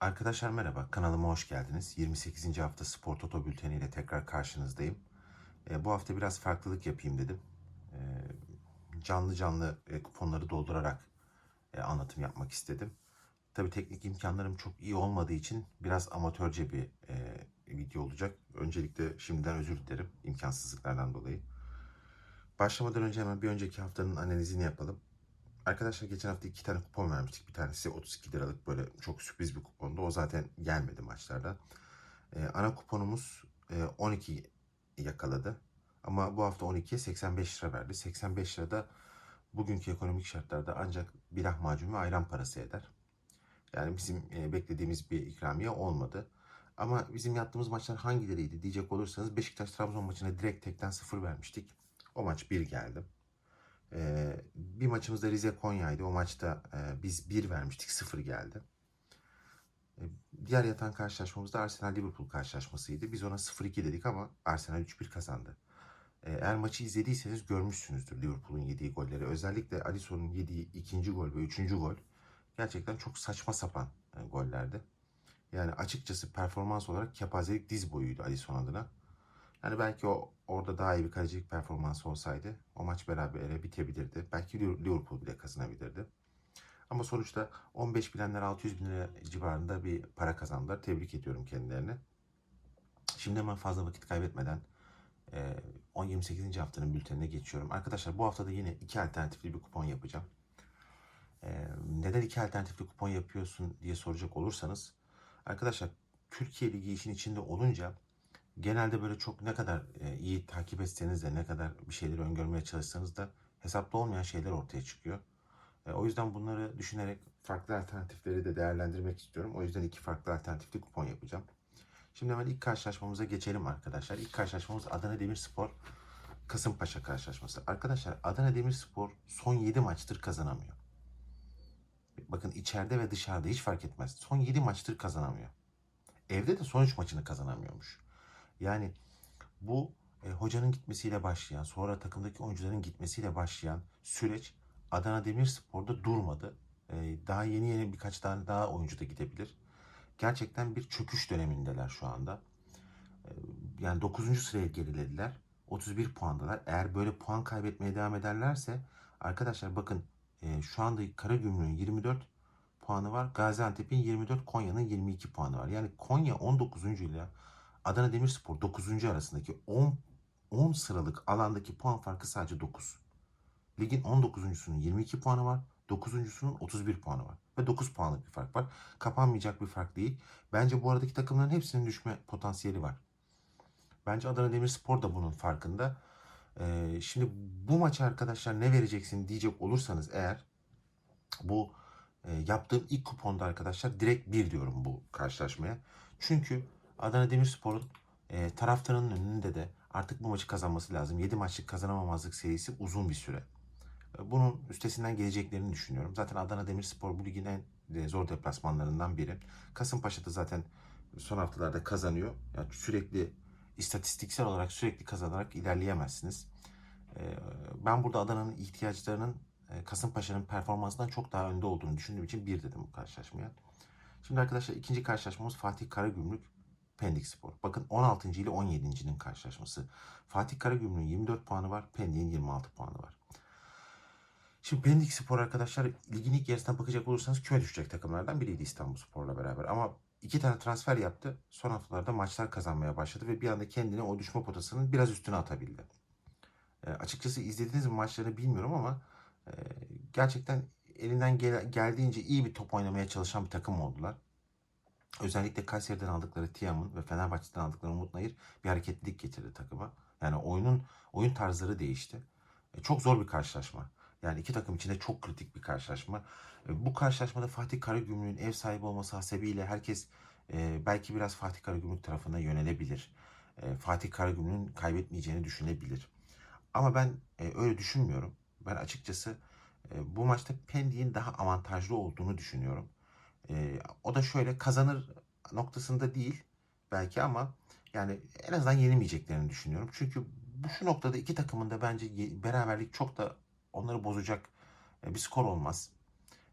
Arkadaşlar merhaba, kanalıma hoş geldiniz. 28. hafta Spor Toto Bülteni ile tekrar karşınızdayım. E, bu hafta biraz farklılık yapayım dedim. E, canlı canlı e, kuponları doldurarak e, anlatım yapmak istedim. Tabii teknik imkanlarım çok iyi olmadığı için biraz amatörce bir e, video olacak. Öncelikle şimdiden özür dilerim imkansızlıklardan dolayı. Başlamadan önce hemen bir önceki haftanın analizini yapalım. Arkadaşlar geçen hafta iki tane kupon vermiştik. Bir tanesi 32 liralık böyle çok sürpriz bir kupondu. O zaten gelmedi maçlarda. Ee, ana kuponumuz e, 12 yakaladı. Ama bu hafta 12'ye 85 lira verdi. 85 lira da bugünkü ekonomik şartlarda ancak bir lahmacun ve ayran parası eder. Yani bizim e, beklediğimiz bir ikramiye olmadı. Ama bizim yaptığımız maçlar hangileriydi diyecek olursanız Beşiktaş-Trabzon maçına direkt tekten sıfır vermiştik. O maç bir geldi. Ee, bir maçımızda Rize Konya'ydı. O maçta e, biz 1 vermiştik 0 geldi. Ee, diğer yatan karşılaşmamızda Arsenal Liverpool karşılaşmasıydı. Biz ona 0-2 dedik ama Arsenal 3-1 kazandı. Ee, eğer maçı izlediyseniz görmüşsünüzdür Liverpool'un yediği golleri. Özellikle Alisson'un yediği ikinci gol ve üçüncü gol gerçekten çok saçma sapan e, gollerdi. Yani açıkçası performans olarak kepazelik diz boyuydu Alisson adına. Yani belki o orada daha iyi bir kalecilik performansı olsaydı o maç berabere bitebilirdi. Belki Liverpool bile kazanabilirdi. Ama sonuçta 15 bilenler 600 bin lira civarında bir para kazandılar. Tebrik ediyorum kendilerini. Şimdi hemen fazla vakit kaybetmeden 10-28. haftanın bültenine geçiyorum. Arkadaşlar bu haftada yine iki alternatifli bir kupon yapacağım. Neden iki alternatifli kupon yapıyorsun diye soracak olursanız. Arkadaşlar Türkiye Ligi işin içinde olunca genelde böyle çok ne kadar e, iyi takip etseniz de ne kadar bir şeyleri öngörmeye çalışsanız da hesapta olmayan şeyler ortaya çıkıyor. E, o yüzden bunları düşünerek farklı alternatifleri de değerlendirmek istiyorum. O yüzden iki farklı alternatifli kupon yapacağım. Şimdi hemen ilk karşılaşmamıza geçelim arkadaşlar. İlk karşılaşmamız Adana Demirspor Kasımpaşa karşılaşması. Arkadaşlar Adana Demirspor son 7 maçtır kazanamıyor. Bakın içeride ve dışarıda hiç fark etmez. Son 7 maçtır kazanamıyor. Evde de son 3 maçını kazanamıyormuş. Yani bu e, hocanın gitmesiyle başlayan, sonra takımdaki oyuncuların gitmesiyle başlayan süreç Adana Demirspor'da durmadı. E, daha yeni yeni birkaç tane daha oyuncu da gidebilir. Gerçekten bir çöküş dönemindeler şu anda. E, yani 9. sıraya gerilediler. 31 puandalar. Eğer böyle puan kaybetmeye devam ederlerse arkadaşlar bakın e, şu anda Karagümrük'ün 24 puanı var. Gaziantep'in 24, Konya'nın 22 puanı var. Yani Konya 19. ile Adana Demirspor 9. arasındaki 10 10 sıralık alandaki puan farkı sadece 9. Ligin 19.sunun 22 puanı var. 9.sunun 31 puanı var. Ve 9 puanlık bir fark var. Kapanmayacak bir fark değil. Bence bu aradaki takımların hepsinin düşme potansiyeli var. Bence Adana Demirspor da bunun farkında. Ee, şimdi bu maçı arkadaşlar ne vereceksin diyecek olursanız eğer bu e, yaptığım ilk kuponda arkadaşlar direkt 1 diyorum bu karşılaşmaya. Çünkü Adana Demirspor'un e, taraftarının önünde de artık bu maçı kazanması lazım. 7 maçlık kazanamamazlık serisi uzun bir süre. E, bunun üstesinden geleceklerini düşünüyorum. Zaten Adana Demirspor bu ligin en e, zor deplasmanlarından biri. Kasımpaşa da zaten son haftalarda kazanıyor. Yani sürekli istatistiksel olarak sürekli kazanarak ilerleyemezsiniz. E, ben burada Adana'nın ihtiyaçlarının Kasımpaşa'nın performansından çok daha önde olduğunu düşündüğüm için bir dedim bu karşılaşmaya. Şimdi arkadaşlar ikinci karşılaşmamız Fatih Karagümrük Pendik Spor. Bakın 16. ile 17.'nin karşılaşması. Fatih Karagümrük'ün 24 puanı var. Pendik'in 26 puanı var. Şimdi Pendik Spor arkadaşlar ligin ilk yarısına bakacak olursanız küme düşecek takımlardan biriydi İstanbul Spor'la beraber. Ama iki tane transfer yaptı. Son haftalarda maçlar kazanmaya başladı ve bir anda kendini o düşme potasının biraz üstüne atabildi. E, açıkçası izlediğiniz maçlarını bilmiyorum ama e, gerçekten elinden gel- geldiğince iyi bir top oynamaya çalışan bir takım oldular. Özellikle Kayseri'den aldıkları Tiam'ın ve Fenerbahçe'den aldıkları Umut Nayır bir hareketlilik getirdi takıma. Yani oyunun oyun tarzları değişti. E, çok zor bir karşılaşma. Yani iki takım içinde çok kritik bir karşılaşma. E, bu karşılaşmada Fatih Karagümrük'ün ev sahibi olması hasebiyle herkes e, belki biraz Fatih Karagümrük tarafına yönelebilir. E, Fatih Karagümrük'ün kaybetmeyeceğini düşünebilir. Ama ben e, öyle düşünmüyorum. Ben açıkçası e, bu maçta Pendik'in daha avantajlı olduğunu düşünüyorum. E, o da şöyle kazanır noktasında değil belki ama yani en azından yenilmeyeceklerini düşünüyorum. Çünkü bu şu noktada iki takımın da bence beraberlik çok da onları bozacak e, bir skor olmaz.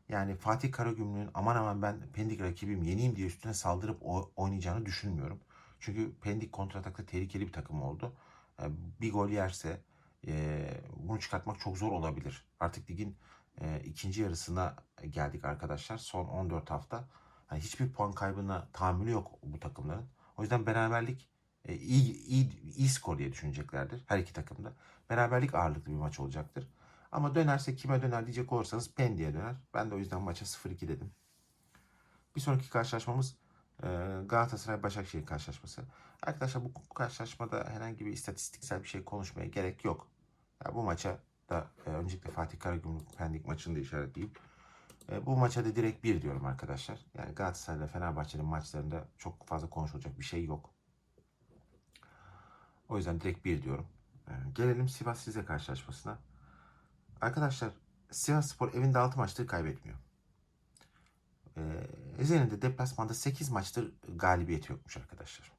Yani Fatih Karagümrük'ün aman aman ben Pendik rakibim yeneyim diye üstüne saldırıp oynayacağını düşünmüyorum. Çünkü Pendik kontratakta tehlikeli bir takım oldu. E, Bir gol yerse e, bunu çıkartmak çok zor olabilir. Artık ligin e, ikinci yarısına geldik arkadaşlar. Son 14 hafta. Hani hiçbir puan kaybına tahammülü yok bu takımların. O yüzden beraberlik e, iyi, iyi, iyi skor diye düşüneceklerdir her iki takımda. Beraberlik ağırlıklı bir maç olacaktır. Ama dönerse kime döner diyecek olursanız Pendik'e döner. Ben de o yüzden maça 0-2 dedim. Bir sonraki karşılaşmamız e, Galatasaray-Başakşehir karşılaşması. Arkadaşlar bu karşılaşmada herhangi bir istatistiksel bir şey konuşmaya gerek yok. Ya bu maça da e, öncelikle Fatih Karagümrük Pendik maçını da işaretleyip e, bu maça da direkt 1 diyorum arkadaşlar. Yani Galatasaray ile Fenerbahçe'nin maçlarında çok fazla konuşulacak bir şey yok. O yüzden direkt 1 diyorum. E, gelelim Sivas Rize karşılaşmasına. Arkadaşlar Sivas Spor evinde 6 maçtır kaybetmiyor. Ee, Rize'nin de deplasmanda 8 maçtır galibiyeti yokmuş arkadaşlar.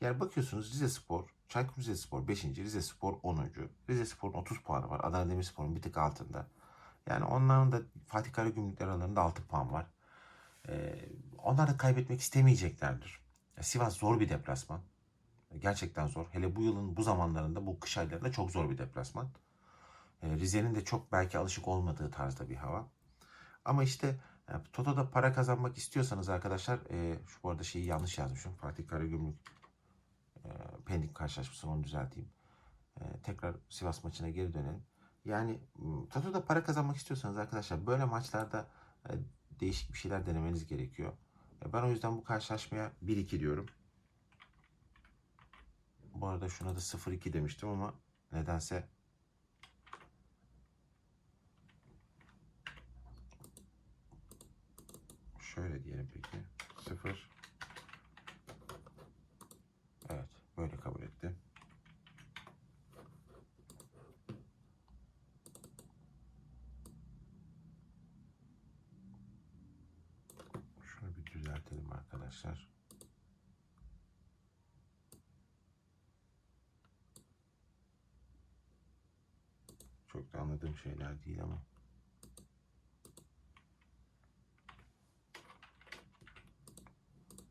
Yani bakıyorsunuz Rize Spor, Çaykur Rizespor 5. Rize Spor 10. Rize Spor'un 30 puanı var. Adana Demirspor'un bir tık altında. Yani onların da Fatih Karagümrük aralarında 6 puan var. Ee, onlar da kaybetmek istemeyeceklerdir. Sivas zor bir deplasman. Gerçekten zor. Hele bu yılın bu zamanlarında, bu kış aylarında çok zor bir deplasman. Ee, Rize'nin de çok belki alışık olmadığı tarzda bir hava. Ama işte e, Toto'da para kazanmak istiyorsanız arkadaşlar, e, şu arada şeyi yanlış yazmışım. Fatih Karagümrük e, Pendik karşılaşmasını onu düzelteyim. E, tekrar Sivas maçına geri dönelim. Yani m, Toto'da para kazanmak istiyorsanız arkadaşlar böyle maçlarda e, değişik bir şeyler denemeniz gerekiyor. Ben o yüzden bu karşılaşmaya 1-2 diyorum. Bu arada şuna da 0-2 demiştim ama nedense Şöyle diyelim peki. 0 Evet. Böyle kabul etti. Şunu bir düzeltelim arkadaşlar. Çok da anladığım şeyler değil ama.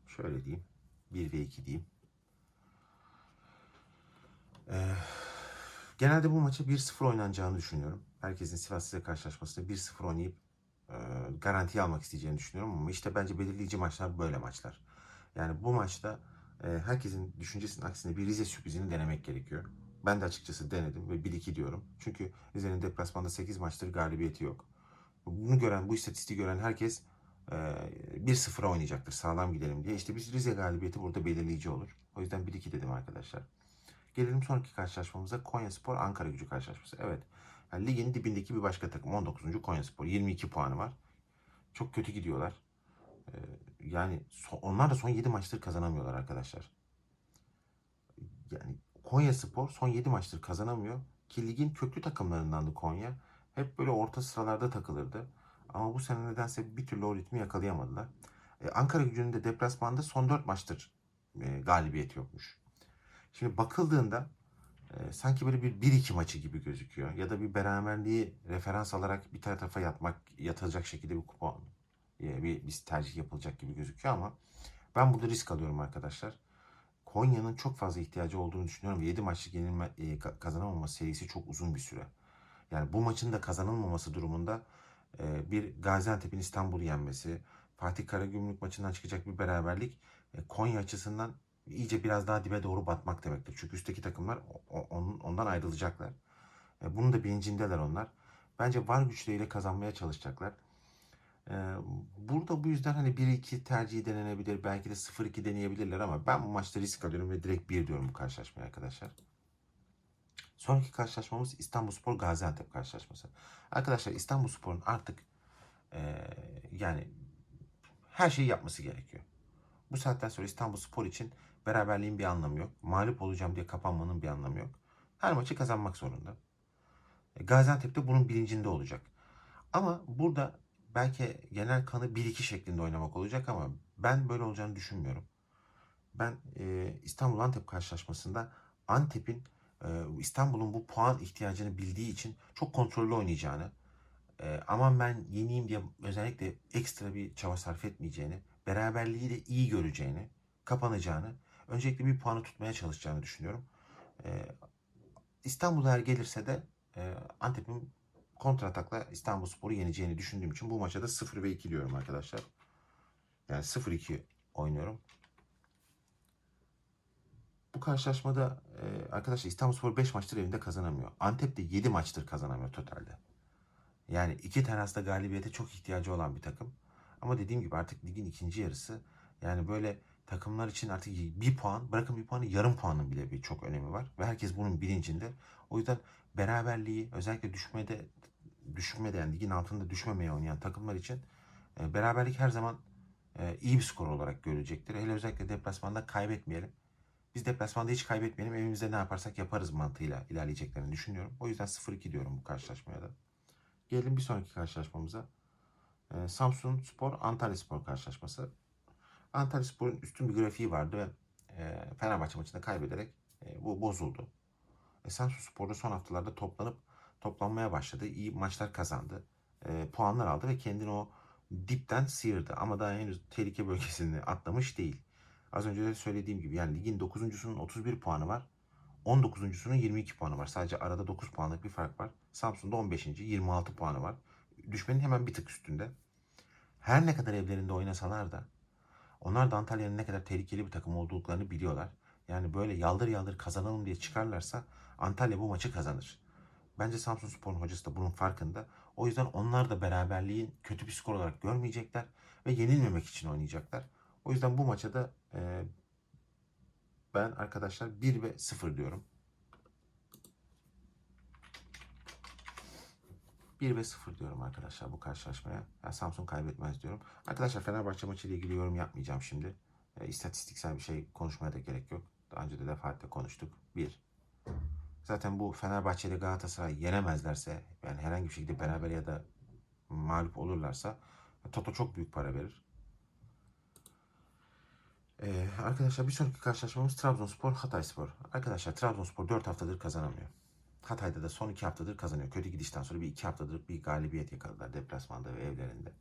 Şöyle diyeyim. 1 ve 2 diyeyim. Ee, genelde bu maçı 1-0 oynanacağını düşünüyorum. Herkesin Sivas Rize karşılaşmasında 1-0 oynayıp e, garantiye almak isteyeceğini düşünüyorum ama işte bence belirleyici maçlar böyle maçlar. Yani bu maçta e, herkesin düşüncesinin aksine bir Rize sürprizini denemek gerekiyor. Ben de açıkçası denedim ve 1-2 diyorum. Çünkü Rize'nin deplasmanda 8 maçtır galibiyeti yok. Bunu gören, bu istatistiği gören herkes e, 1-0'a oynayacaktır sağlam gidelim diye. İşte biz Rize galibiyeti burada belirleyici olur. O yüzden 1-2 dedim arkadaşlar. Gelelim sonraki karşılaşmamıza Konya Spor Ankara Gücü karşılaşması. Evet. Yani ligin dibindeki bir başka takım 19. Konya Spor 22 puanı var. Çok kötü gidiyorlar. Ee, yani so- onlar da son 7 maçtır kazanamıyorlar arkadaşlar. Yani Konya Spor son 7 maçtır kazanamıyor. Ki ligin köklü takımlarındandı Konya. Hep böyle orta sıralarda takılırdı. Ama bu sene nedense bir türlü o ritmi yakalayamadılar. Ee, Ankara gücünün de deplasmanda son 4 maçtır e, galibiyeti yokmuş. Şimdi bakıldığında e, sanki böyle bir 1-2 maçı gibi gözüküyor. Ya da bir beraberliği referans alarak bir tarafa yatmak, yatacak şekilde bir kupon, e, bir, bir tercih yapılacak gibi gözüküyor ama ben burada risk alıyorum arkadaşlar. Konya'nın çok fazla ihtiyacı olduğunu düşünüyorum. 7 maçlık yenilme, e, ka- kazanamama serisi çok uzun bir süre. Yani bu maçın da kazanılmaması durumunda e, bir Gaziantep'in İstanbul'u yenmesi, Fatih Karagümrük maçından çıkacak bir beraberlik e, Konya açısından iyice biraz daha dibe doğru batmak demektir. Çünkü üstteki takımlar ondan ayrılacaklar. E, bunun da bilincindeler onlar. Bence var güçleriyle kazanmaya çalışacaklar. E, burada bu yüzden hani 1-2 tercihi denenebilir. Belki de 0-2 deneyebilirler ama ben bu maçta risk alıyorum ve direkt 1 diyorum bu karşılaşmaya arkadaşlar. Sonraki karşılaşmamız İstanbulspor Gaziantep karşılaşması. Arkadaşlar İstanbulspor'un artık e, yani her şeyi yapması gerekiyor. Bu saatten sonra İstanbulspor için beraberliğin bir anlamı yok. Mağlup olacağım diye kapanmanın bir anlamı yok. Her maçı kazanmak zorunda. E, Gaziantep de bunun bilincinde olacak. Ama burada belki genel kanı 1-2 şeklinde oynamak olacak ama ben böyle olacağını düşünmüyorum. Ben e, İstanbul Antep karşılaşmasında Antep'in e, İstanbul'un bu puan ihtiyacını bildiği için çok kontrollü oynayacağını, e, aman ben yeniyim diye özellikle ekstra bir çaba sarf etmeyeceğini, beraberliği de iyi göreceğini, kapanacağını, öncelikle bir puanı tutmaya çalışacağını düşünüyorum. E, İstanbul eğer gelirse de e, Antep'in kontratakla İstanbul Spor'u yeneceğini düşündüğüm için bu maça da 0 ve 2 diyorum arkadaşlar. Yani 0-2 oynuyorum. Bu karşılaşmada e, arkadaşlar İstanbulspor 5 maçtır evinde kazanamıyor. Antep de 7 maçtır kazanamıyor totalde. Yani iki aslında galibiyete çok ihtiyacı olan bir takım. Ama dediğim gibi artık ligin ikinci yarısı. Yani böyle takımlar için artık bir puan, bırakın bir puanı yarım puanın bile bir çok önemi var. Ve herkes bunun bilincinde. O yüzden beraberliği özellikle düşmede düşmede yani ligin altında düşmemeye oynayan takımlar için e, beraberlik her zaman e, iyi bir skor olarak görülecektir. Hele özellikle deplasmanda kaybetmeyelim. Biz deplasmanda hiç kaybetmeyelim. Evimizde ne yaparsak yaparız mantığıyla ilerleyeceklerini düşünüyorum. O yüzden 0-2 diyorum bu karşılaşmaya da. Gelelim bir sonraki karşılaşmamıza. Ee, Samsun Spor Antalya Spor karşılaşması. Antalya Spor'un üstün bir grafiği vardı ve e, Fenerbahçe maçında kaybederek e, bu bozuldu. E, Samsun Spor'da son haftalarda toplanıp toplanmaya başladı. İyi maçlar kazandı. E, puanlar aldı ve kendini o dipten sıyırdı. Ama daha henüz tehlike bölgesini atlamış değil. Az önce de söylediğim gibi yani ligin 9.sunun 31 puanı var. 19.sunun 22 puanı var. Sadece arada 9 puanlık bir fark var. Samsun'da 15. 26 puanı var. Düşmenin hemen bir tık üstünde. Her ne kadar evlerinde oynasalar da onlar da Antalya'nın ne kadar tehlikeli bir takım olduklarını biliyorlar. Yani böyle yaldır yaldır kazanalım diye çıkarlarsa Antalya bu maçı kazanır. Bence Samsun Spor'un hocası da bunun farkında. O yüzden onlar da beraberliğin kötü bir skor olarak görmeyecekler ve yenilmemek için oynayacaklar. O yüzden bu maça da e, ben arkadaşlar 1 ve 0 diyorum. 1 ve 0 diyorum arkadaşlar bu karşılaşmaya. Yani Samsun kaybetmez diyorum. Arkadaşlar Fenerbahçe maçı ile ilgili yorum yapmayacağım şimdi. E, istatistiksel bir şey konuşmaya da gerek yok. Daha önce de defaatle konuştuk. 1. Zaten bu Fenerbahçe ile Galatasaray yenemezlerse yani herhangi bir şekilde beraber ya da mağlup olurlarsa Toto çok büyük para verir. Ee, arkadaşlar bir sonraki karşılaşmamız Trabzonspor Hatayspor. Arkadaşlar Trabzonspor 4 haftadır kazanamıyor. Hatay'da da son 2 haftadır kazanıyor. Kötü gidişten sonra bir 2 haftadır bir galibiyet yakaladılar deplasmanda ve evlerinde.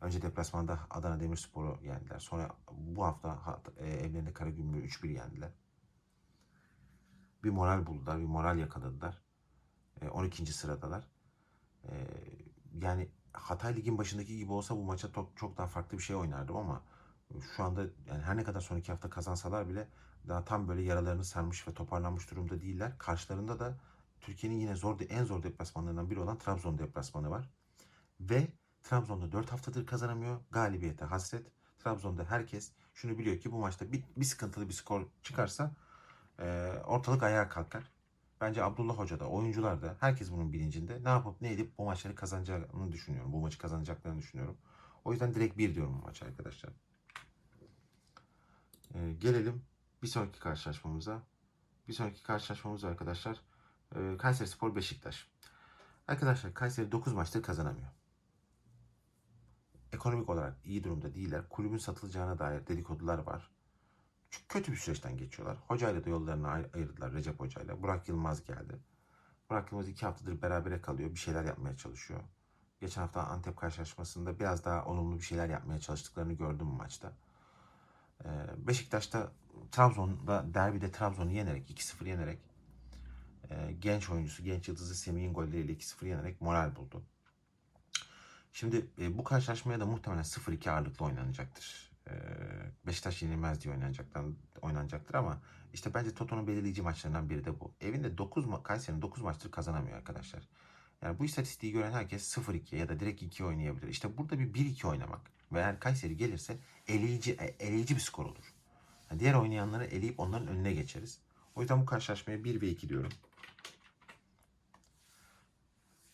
Önce deplasmanda Adana Demirspor'u yendiler. Sonra bu hafta e, evlerinde Karagümrük'ü 3-1 yendiler. Bir moral buldular, bir moral yakaladılar. 12. sıradalar. E, yani Hatay ligin başındaki gibi olsa bu maça çok daha farklı bir şey oynardım ama şu anda yani her ne kadar son iki hafta kazansalar bile daha tam böyle yaralarını sarmış ve toparlanmış durumda değiller. Karşılarında da Türkiye'nin yine zor en zor deplasmanlarından biri olan Trabzon deplasmanı var. Ve Trabzon'da 4 haftadır kazanamıyor. Galibiyete hasret. Trabzon'da herkes şunu biliyor ki bu maçta bir, bir sıkıntılı bir skor çıkarsa e, ortalık ayağa kalkar. Bence Abdullah Hoca da, oyuncular da herkes bunun bilincinde. Ne yapıp ne edip bu maçları kazanacağını düşünüyorum. Bu maçı kazanacaklarını düşünüyorum. O yüzden direkt bir diyorum bu maça arkadaşlar. Ee, gelelim bir sonraki karşılaşmamıza. Bir sonraki karşılaşmamız arkadaşlar e, Kayseri Spor Beşiktaş. Arkadaşlar Kayseri 9 maçtır kazanamıyor. Ekonomik olarak iyi durumda değiller. Kulübün satılacağına dair dedikodular var. Çok kötü bir süreçten geçiyorlar. Hocayla da yollarını ay- ayırdılar Recep Hocayla. Burak Yılmaz geldi. Burak Yılmaz iki haftadır berabere kalıyor. Bir şeyler yapmaya çalışıyor. Geçen hafta Antep karşılaşmasında biraz daha olumlu bir şeyler yapmaya çalıştıklarını gördüm maçta. Ee, Beşiktaş'ta Trabzon'da derbide Trabzon'u yenerek 2-0 yenerek e, genç oyuncusu genç yıldızı Semih'in golleriyle 2-0 yenerek moral buldu. Şimdi e, bu karşılaşmaya da muhtemelen 0-2 ağırlıklı oynanacaktır. E, Beşiktaş yenilmez diye oynanacaktır, oynanacaktır ama işte bence Toto'nun belirleyici maçlarından biri de bu. Evinde 9 ma- Kayseri'nin 9 maçtır kazanamıyor arkadaşlar. Yani bu istatistiği gören herkes 0-2 ya da direkt 2 oynayabilir. İşte burada bir 1-2 oynamak ve eğer Kayseri gelirse eleyici, e, eleyici bir skor olur. Yani diğer oynayanları eleyip onların önüne geçeriz. O yüzden bu karşılaşmaya 1 ve 2 diyorum.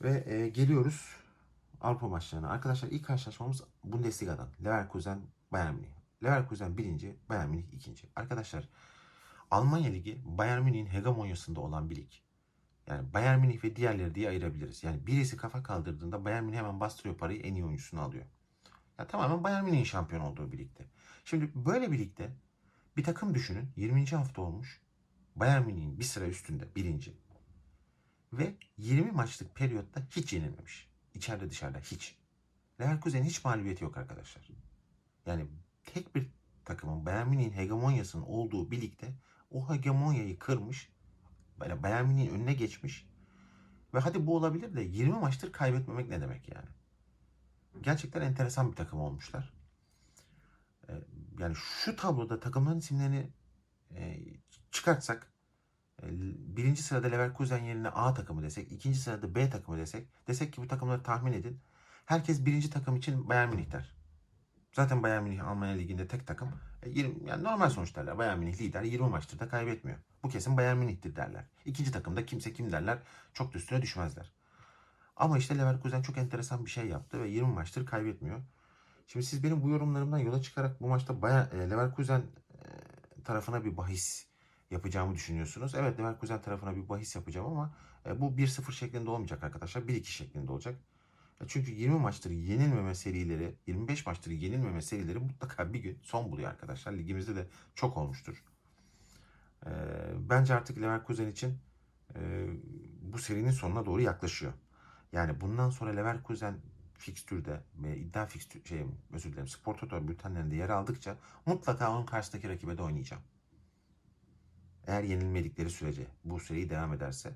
Ve e, geliyoruz Avrupa maçlarına. Arkadaşlar ilk karşılaşmamız Bundesliga'dan. Leverkusen Bayern Münih. Leverkusen birinci, Bayern Münih ikinci. Arkadaşlar Almanya Ligi Bayern Münih'in hegemonyasında olan bir lig. Yani Bayern Münih ve diğerleri diye ayırabiliriz. Yani birisi kafa kaldırdığında Bayern Münih hemen bastırıyor parayı en iyi oyuncusunu alıyor. Ya tamamen Bayern Münih'in şampiyon olduğu bir ligde. Şimdi böyle bir ligde bir takım düşünün 20. hafta olmuş. Bayern Münih'in bir sıra üstünde birinci. Ve 20 maçlık periyotta hiç yenilmemiş. İçeride dışarıda hiç. Leverkusen'in hiç mağlubiyeti yok arkadaşlar. Yani tek bir takımın Bayern Münih'in hegemonyasının olduğu bir ligde o hegemonyayı kırmış. Böyle Bayern Münih'in önüne geçmiş. Ve hadi bu olabilir de 20 maçtır kaybetmemek ne demek yani? Gerçekten enteresan bir takım olmuşlar. Ee, Yani şu tabloda takımların isimlerini e, çıkartsak birinci sırada Leverkusen yerine A takımı desek, ikinci sırada B takımı desek, desek ki bu takımları tahmin edin. Herkes birinci takım için Bayern Münih der. Zaten Bayern Münih Almanya Ligi'nde tek takım. E, 20, yani normal sonuç derler. Bayern Münih lider 20 maçtır da kaybetmiyor. Bu kesin Bayern Münih'tir derler. İkinci takımda kimse kim derler. Çok da üstüne düşmezler. Ama işte Leverkusen çok enteresan bir şey yaptı ve 20 maçtır kaybetmiyor. Şimdi siz benim bu yorumlarımdan yola çıkarak bu maçta Bayern, e, Leverkusen e, tarafına bir bahis yapacağımı düşünüyorsunuz. Evet Leverkusen tarafına bir bahis yapacağım ama e, bu 1-0 şeklinde olmayacak arkadaşlar. 1-2 şeklinde olacak. E, Çünkü 20 maçtır yenilmeme serileri, 25 maçtır yenilmeme serileri mutlaka bir gün son buluyor arkadaşlar. Ligimizde de çok olmuştur. E, Bence artık Leverkusen için bu serinin sonuna doğru yaklaşıyor. Yani bundan sonra Leverkusen fikstürde ve iddia fikstür şey özür dilerim Spor Toto bültenlerinde yer aldıkça mutlaka onun karşısındaki rakibe de oynayacağım. Eğer yenilmedikleri sürece bu seri devam ederse.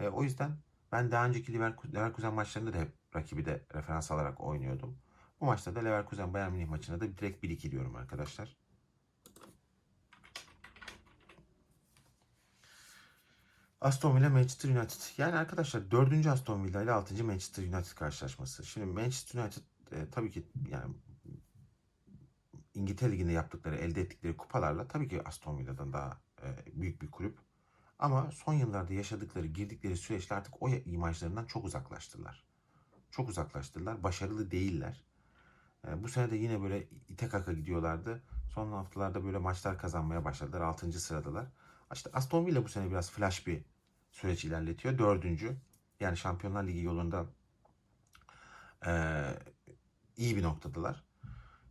E, o yüzden ben daha önceki Leverkusen, maçlarında da hep rakibi de referans alarak oynuyordum. Bu maçta da Leverkusen Bayern Münih maçına da direkt 1-2 diyorum arkadaşlar. Aston Villa Manchester United. Yani arkadaşlar 4. Aston Villa ile 6. Manchester United karşılaşması. Şimdi Manchester United e, tabii ki yani İngiltere Ligi'nde yaptıkları, elde ettikleri kupalarla tabii ki Aston Villa'dan daha büyük bir kulüp. Ama son yıllarda yaşadıkları, girdikleri süreçte artık o imajlarından çok uzaklaştılar. Çok uzaklaştılar. Başarılı değiller. E, bu sene de yine böyle ite kaka gidiyorlardı. Son haftalarda böyle maçlar kazanmaya başladılar. 6. sıradalar. İşte Aston Villa bu sene biraz flash bir süreç ilerletiyor. Dördüncü. Yani Şampiyonlar Ligi yolunda e, iyi bir noktadalar.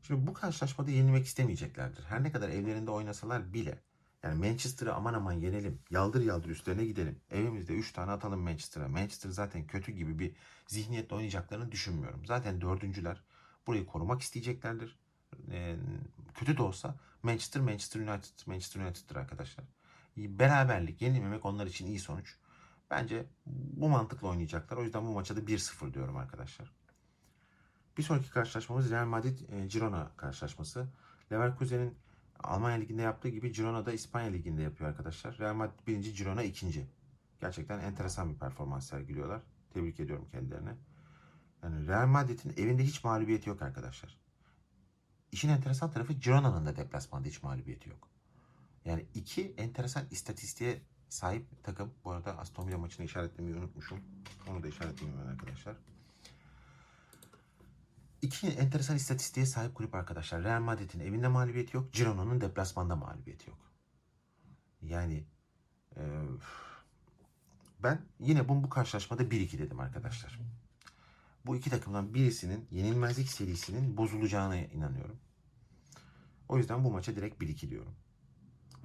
Şimdi bu karşılaşmada yenilmek istemeyeceklerdir. Her ne kadar evlerinde oynasalar bile yani Manchester'ı aman aman yenelim. Yaldır yaldır üstlerine gidelim. Evimizde 3 tane atalım Manchester'a. Manchester zaten kötü gibi bir zihniyetle oynayacaklarını düşünmüyorum. Zaten dördüncüler burayı korumak isteyeceklerdir. E, kötü de olsa Manchester, Manchester United, Manchester United'dır arkadaşlar. Beraberlik, yenilmemek onlar için iyi sonuç. Bence bu mantıkla oynayacaklar. O yüzden bu maça da 1-0 diyorum arkadaşlar. Bir sonraki karşılaşmamız Real Madrid e, karşılaşması. Leverkusen'in Almanya Ligi'nde yaptığı gibi Girona da İspanya Ligi'nde yapıyor arkadaşlar. Real Madrid birinci, Girona ikinci. Gerçekten enteresan bir performans sergiliyorlar. Tebrik ediyorum kendilerine. Yani Real Madrid'in evinde hiç mağlubiyeti yok arkadaşlar. İşin enteresan tarafı Girona'nın da deplasmanda hiç mağlubiyeti yok. Yani iki enteresan istatistiğe sahip takım. Bu arada Aston Villa maçını işaretlemeyi unutmuşum. Onu da işaretleyeyim ben arkadaşlar. İki enteresan istatistiğe sahip kulüp arkadaşlar. Real Madrid'in evinde mağlubiyeti yok. Girona'nın deplasmanda mağlubiyeti yok. Yani e, ben yine bu, bu karşılaşmada 1-2 dedim arkadaşlar. Bu iki takımdan birisinin yenilmezlik serisinin bozulacağına inanıyorum. O yüzden bu maça direkt 1-2 diyorum.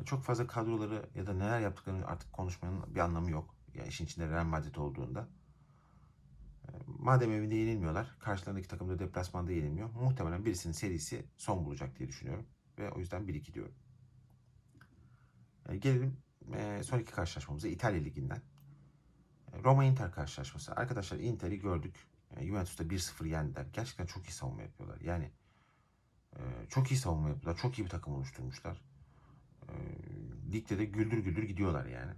Çok fazla kadroları ya da neler yaptıklarını artık konuşmanın bir anlamı yok. Yani işin içinde Real Madrid olduğunda. Madem evinde yenilmiyorlar, karşılarındaki takım da deplasmanda yenilmiyor. Muhtemelen birisinin serisi son bulacak diye düşünüyorum. Ve o yüzden 1-2 diyorum. Gelelim son iki karşılaşmamıza İtalya Ligi'nden. Roma-Inter karşılaşması. Arkadaşlar Inter'i gördük. Juventus'ta 1-0 yendiler. Gerçekten çok iyi savunma yapıyorlar. Yani çok iyi savunma yapıyorlar. Çok iyi bir takım oluşturmuşlar. Ligde de güldür güldür gidiyorlar yani.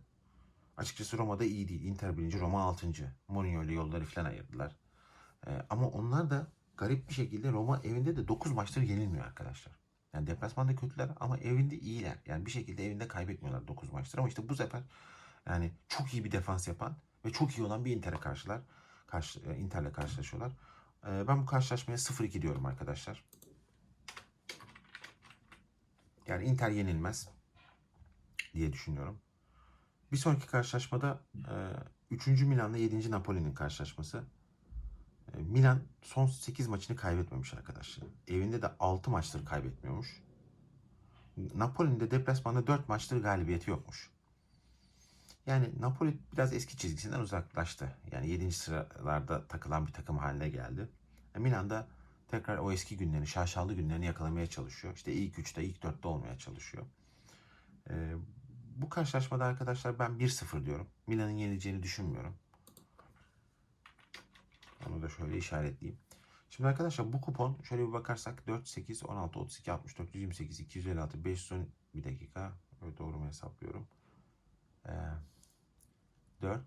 Açıkçası Roma'da iyi değil. Inter birinci, Roma altıncı. Mourinho ile yolları falan ayırdılar. ama onlar da garip bir şekilde Roma evinde de 9 maçtır yenilmiyor arkadaşlar. Yani deplasmanda kötüler ama evinde iyiler. Yani bir şekilde evinde kaybetmiyorlar 9 maçtır. Ama işte bu sefer yani çok iyi bir defans yapan ve çok iyi olan bir Inter'e karşılar. Karşı, Inter'le karşılaşıyorlar. ben bu karşılaşmaya 0-2 diyorum arkadaşlar. Yani Inter yenilmez diye düşünüyorum. Bir sonraki karşılaşmada 3. Milan'la 7. Napoli'nin karşılaşması. E, Milan son 8 maçını kaybetmemiş arkadaşlar. Evinde de 6 maçtır kaybetmiyormuş. Napoli'nin de deplasmanda 4 maçtır galibiyeti yokmuş. Yani Napoli biraz eski çizgisinden uzaklaştı. Yani 7. sıralarda takılan bir takım haline geldi. E, Milan da tekrar o eski günlerini, şaşalı günlerini yakalamaya çalışıyor. İşte ilk üçte, ilk dörtte olmaya çalışıyor. Bu karşılaşmada arkadaşlar ben 1-0 diyorum. Milan'ın yenileceğini düşünmüyorum. Onu da şöyle işaretleyeyim. Şimdi arkadaşlar bu kupon şöyle bir bakarsak 4, 8, 16, 32, 64, 128, 256, 510 bir dakika. Öyle doğru mu hesaplıyorum? Ee, 4,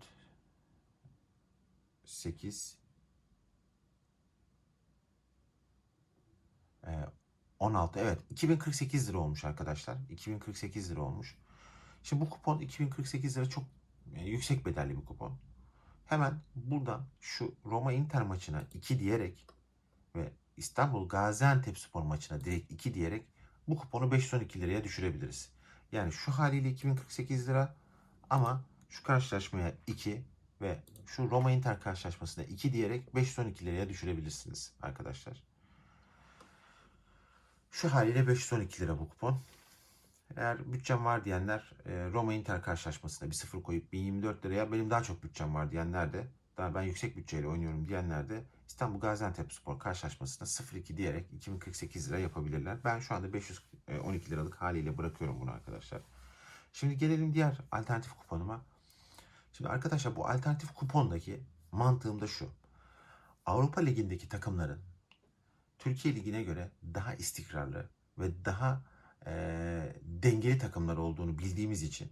8, e, 16 evet 2048 lira olmuş arkadaşlar. 2048 lira olmuş. Şimdi bu kupon 2048 lira çok e, yüksek bedelli bir kupon. Hemen buradan şu Roma Inter maçına 2 diyerek ve İstanbul Gaziantep Spor maçına direkt 2 diyerek bu kuponu 512 liraya düşürebiliriz. Yani şu haliyle 2048 lira ama şu karşılaşmaya 2 ve şu Roma Inter karşılaşmasına 2 diyerek 512 liraya düşürebilirsiniz arkadaşlar. Şu haliyle 512 lira bu kupon. Eğer bütçem var diyenler e, Roma Inter karşılaşmasında bir sıfır koyup 1024 liraya benim daha çok bütçem var diyenler de daha ben yüksek bütçeyle oynuyorum diyenler de İstanbul Gaziantep Spor karşılaşmasında 0-2 diyerek 2048 lira yapabilirler. Ben şu anda 512 liralık haliyle bırakıyorum bunu arkadaşlar. Şimdi gelelim diğer alternatif kuponuma. Şimdi arkadaşlar bu alternatif kupondaki mantığım da şu. Avrupa Ligi'ndeki takımların Türkiye Ligi'ne göre daha istikrarlı ve daha e, dengeli takımlar olduğunu bildiğimiz için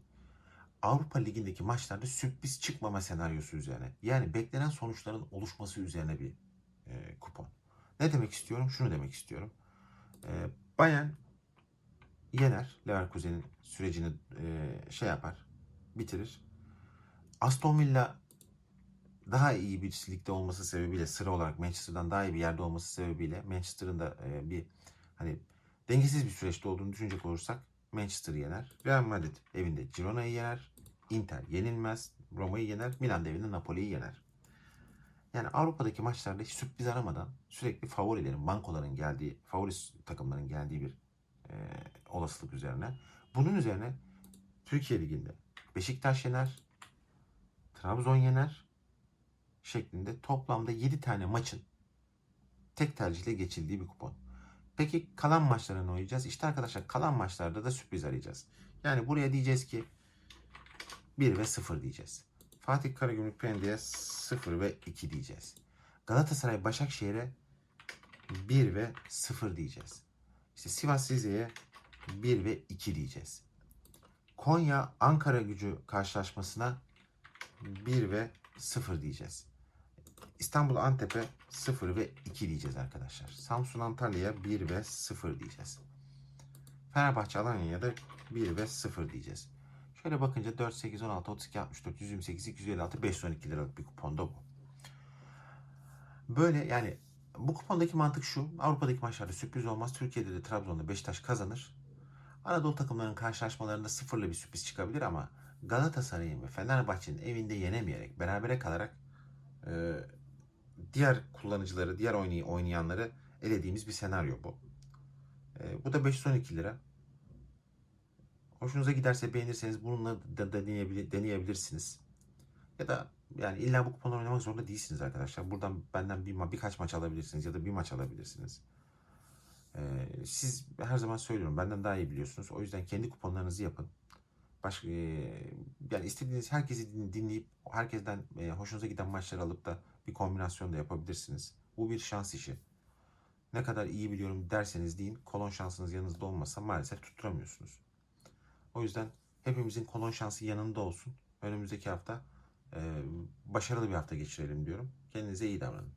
Avrupa Ligi'ndeki maçlarda sürpriz çıkmama senaryosu üzerine yani beklenen sonuçların oluşması üzerine bir e, kupon. Ne demek istiyorum? Şunu demek istiyorum. E, Bayern yener. Leverkusen'in sürecini e, şey yapar, bitirir. Aston Villa daha iyi bir ligde olması sebebiyle sıra olarak Manchester'dan daha iyi bir yerde olması sebebiyle Manchester'ın da e, bir hani dengesiz bir süreçte olduğunu düşünecek olursak Manchester'ı yener. Real Madrid evinde Girona'yı yener. Inter yenilmez. Roma'yı yener. Milan evinde Napoli'yi yener. Yani Avrupa'daki maçlarda hiç sürpriz aramadan sürekli favorilerin, bankoların geldiği, favori takımların geldiği bir e, olasılık üzerine. Bunun üzerine Türkiye Ligi'nde Beşiktaş yener, Trabzon yener şeklinde toplamda 7 tane maçın tek tercihle geçildiği bir kupon. Peki kalan maçlara ne oynayacağız? İşte arkadaşlar kalan maçlarda da sürpriz arayacağız. Yani buraya diyeceğiz ki 1 ve 0 diyeceğiz. Fatih Karagümrük Pendik'e 0 ve 2 diyeceğiz. Galatasaray Başakşehir'e 1 ve 0 diyeceğiz. İşte Sivas Rize'ye 1 ve 2 diyeceğiz. Konya Ankara gücü karşılaşmasına 1 ve 0 diyeceğiz. İstanbul Antep'e 0 ve 2 diyeceğiz arkadaşlar. Samsun Antalya'ya 1 ve 0 diyeceğiz. Fenerbahçe Alanya'ya da 1 ve 0 diyeceğiz. Şöyle bakınca 4, 8, 16, 32, 64, 128, 256, 512 liralık bir kuponda bu. Böyle yani bu kupondaki mantık şu. Avrupa'daki maçlarda sürpriz olmaz. Türkiye'de de Trabzon'da Beşiktaş kazanır. Anadolu takımlarının karşılaşmalarında sıfırla bir sürpriz çıkabilir ama Galatasaray'ın ve Fenerbahçe'nin evinde yenemeyerek, berabere kalarak e, diğer kullanıcıları, diğer oynay oynayanları elediğimiz bir senaryo bu. E, bu da 512 lira. Hoşunuza giderse beğenirseniz bununla da deneyebilir, deneyebilirsiniz. Ya da yani illa bu kuponla oynamak zorunda değilsiniz arkadaşlar. Buradan benden bir ma birkaç maç alabilirsiniz ya da bir maç alabilirsiniz. Ee, siz her zaman söylüyorum benden daha iyi biliyorsunuz. O yüzden kendi kuponlarınızı yapın. Başka yani istediğiniz herkesi dinleyip herkesten hoşunuza giden maçları alıp da bir kombinasyon da yapabilirsiniz. Bu bir şans işi. Ne kadar iyi biliyorum derseniz deyin kolon şansınız yanınızda olmasa maalesef tutturamıyorsunuz. O yüzden hepimizin kolon şansı yanında olsun. Önümüzdeki hafta başarılı bir hafta geçirelim diyorum. Kendinize iyi davranın.